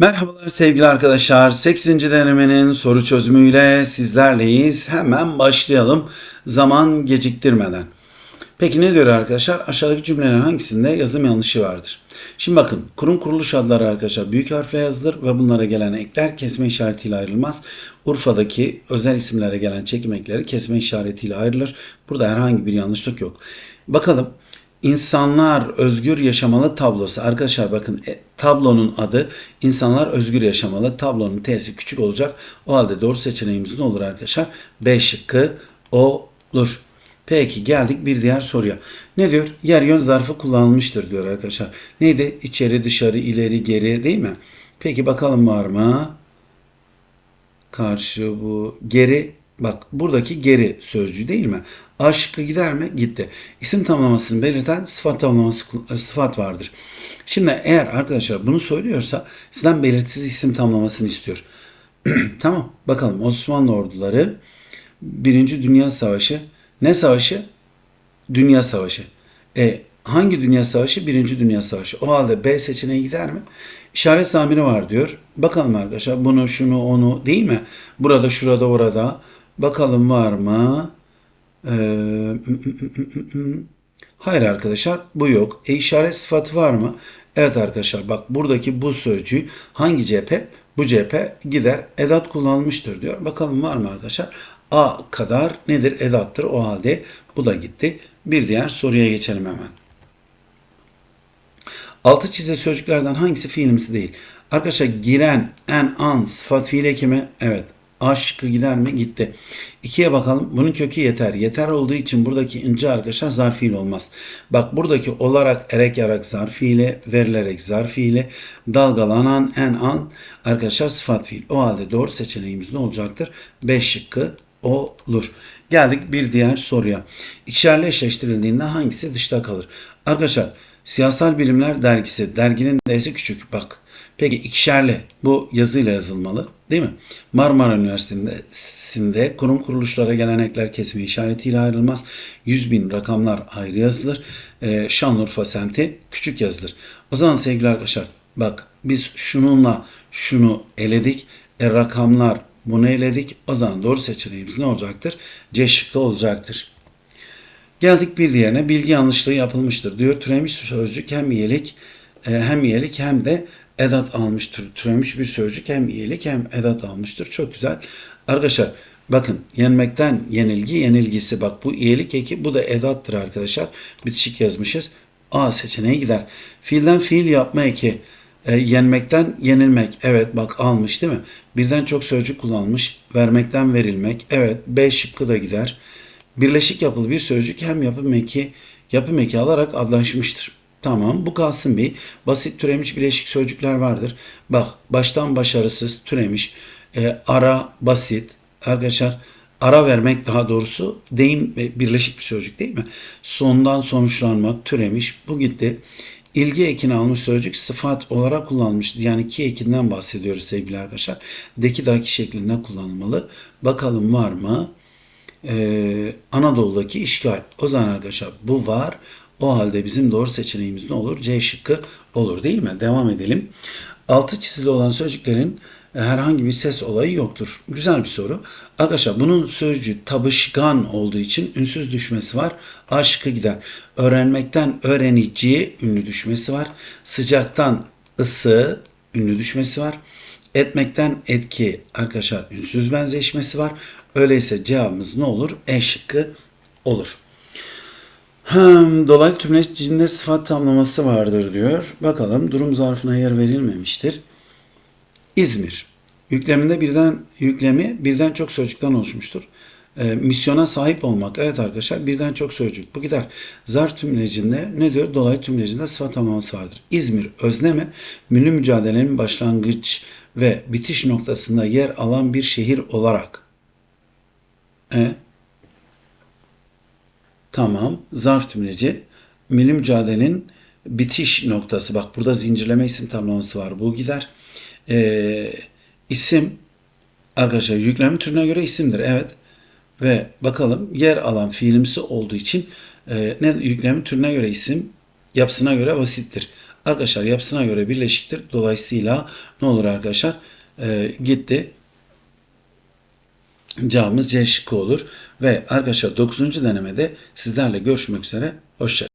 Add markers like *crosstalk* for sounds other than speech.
Merhabalar sevgili arkadaşlar. 8. denemenin soru çözümüyle sizlerleyiz. Hemen başlayalım zaman geciktirmeden. Peki ne diyor arkadaşlar? Aşağıdaki cümlelerin hangisinde yazım yanlışı vardır? Şimdi bakın kurum kuruluş adları arkadaşlar büyük harfle yazılır ve bunlara gelen ekler kesme işaretiyle ayrılmaz. Urfa'daki özel isimlere gelen çekim ekleri kesme işaretiyle ayrılır. Burada herhangi bir yanlışlık yok. Bakalım İnsanlar Özgür Yaşamalı tablosu. Arkadaşlar bakın e, tablonun adı İnsanlar Özgür Yaşamalı. Tablonun T'si küçük olacak. O halde doğru seçeneğimiz ne olur arkadaşlar? B şıkkı olur. Peki geldik bir diğer soruya. Ne diyor? Yer yön zarfı kullanılmıştır diyor arkadaşlar. Neydi? İçeri, dışarı, ileri, geri değil mi? Peki bakalım var mı? Karşı bu geri bak buradaki geri sözcüğü değil mi? Aşkı gider mi? Gitti. İsim tamlamasını belirten sıfat tamlaması sıfat vardır. Şimdi eğer arkadaşlar bunu söylüyorsa sizden belirtisiz isim tamlamasını istiyor. *clears throat* tamam bakalım Osmanlı orduları Birinci Dünya Savaşı ne savaşı? Dünya Savaşı. E, hangi Dünya Savaşı? Birinci Dünya Savaşı. O halde B seçeneği gider mi? İşaret zamiri var diyor. Bakalım arkadaşlar bunu şunu onu değil mi? Burada şurada orada. Bakalım var mı? Ee, hayır arkadaşlar bu yok. E işaret sıfatı var mı? Evet arkadaşlar bak buradaki bu sözcüğü hangi cephe? Bu cephe gider edat kullanılmıştır diyor. Bakalım var mı arkadaşlar? A kadar nedir? Edattır. O halde bu da gitti. Bir diğer soruya geçelim hemen. Altı çizili sözcüklerden hangisi fiilimsi değil? Arkadaşlar giren, en, an, sıfat fiil ekimi. Evet. Aşkı gider mi? Gitti. İkiye bakalım. Bunun kökü yeter. Yeter olduğu için buradaki ince arkadaşlar zarf fiil olmaz. Bak buradaki olarak, erek yarak zarf fiili, verilerek zarf fiili, dalgalanan, en, an arkadaşlar sıfat fiil. O halde doğru seçeneğimiz ne olacaktır? 5 şıkkı olur. Geldik bir diğer soruya. İkişerli eşleştirildiğinde hangisi dışta kalır? Arkadaşlar Siyasal Bilimler Dergisi. Derginin D'si küçük. Bak. Peki ikişerli. Bu yazıyla yazılmalı. Değil mi? Marmara Üniversitesi'nde kurum kuruluşlara gelen ekler kesme işaretiyle ayrılmaz. 100 bin rakamlar ayrı yazılır. Ee, Şanlıurfa semti küçük yazılır. O zaman sevgili arkadaşlar bak biz şununla şunu eledik. E, rakamlar bunu eledik. O zaman doğru seçeneğimiz ne olacaktır? C şıkkı olacaktır. Geldik bir diğerine. Bilgi yanlışlığı yapılmıştır diyor. Türemiş sözcük hem iyilik e, hem iyilik hem de edat almıştır. Türemiş bir sözcük hem iyilik hem edat almıştır. Çok güzel. Arkadaşlar bakın yenmekten yenilgi yenilgisi. Bak bu iyilik eki bu da edattır arkadaşlar. Bitişik yazmışız. A seçeneği gider. Fiilden fiil yapma eki. E, yenmekten yenilmek. Evet bak almış değil mi? Birden çok sözcük kullanmış. Vermekten verilmek. Evet B şıkkı da gider. Birleşik yapılı bir sözcük hem yapım eki, yapım eki alarak adlaşmıştır. Tamam bu kalsın bir. Basit türemiş bileşik sözcükler vardır. Bak baştan başarısız türemiş. E, ara basit. Arkadaşlar ara vermek daha doğrusu deyim ve birleşik bir sözcük değil mi? Sondan sonuçlanmak türemiş. Bu gitti. İlgi ekini almış sözcük sıfat olarak kullanılmıştır. Yani ki ekinden bahsediyoruz sevgili arkadaşlar. Deki daki şeklinde kullanılmalı. Bakalım var mı? Ee, Anadolu'daki işgal. O zaman arkadaşlar bu var. O halde bizim doğru seçeneğimiz ne olur? C şıkkı olur değil mi? Devam edelim. Altı çizili olan sözcüklerin herhangi bir ses olayı yoktur. Güzel bir soru. Arkadaşlar bunun sözcüğü tabışkan olduğu için ünsüz düşmesi var. A şıkkı gider. Öğrenmekten öğreniciye ünlü düşmesi var. Sıcaktan ısı ünlü düşmesi var. Etmekten etki arkadaşlar ünsüz benzeşmesi var. Öyleyse cevabımız ne olur? E şıkkı olur. Hmm, dolaylı tümleç cinde sıfat tamlaması vardır diyor. Bakalım durum zarfına yer verilmemiştir. İzmir. Yükleminde birden yüklemi birden çok sözcükten oluşmuştur. E, misyona sahip olmak. Evet arkadaşlar birden çok sözcük. Bu gider. Zarf tümlecinde ne diyor? Dolaylı tümlecinde sıfat tamlaması vardır. İzmir özneme milli mücadelenin başlangıç ve bitiş noktasında yer alan bir şehir olarak. E, Tamam. Zarf tümleci. Milli mücadelenin bitiş noktası. Bak burada zincirleme isim tamlaması var. Bu gider. Ee, isim arkadaşlar yükleme türüne göre isimdir. Evet. Ve bakalım yer alan fiilimsi olduğu için e, ne yükleme türüne göre isim yapısına göre basittir. Arkadaşlar yapısına göre birleşiktir. Dolayısıyla ne olur arkadaşlar? Ee, gitti. Cevabımız C şıkkı olur. Ve arkadaşlar 9. denemede sizlerle görüşmek üzere. Hoşçakalın.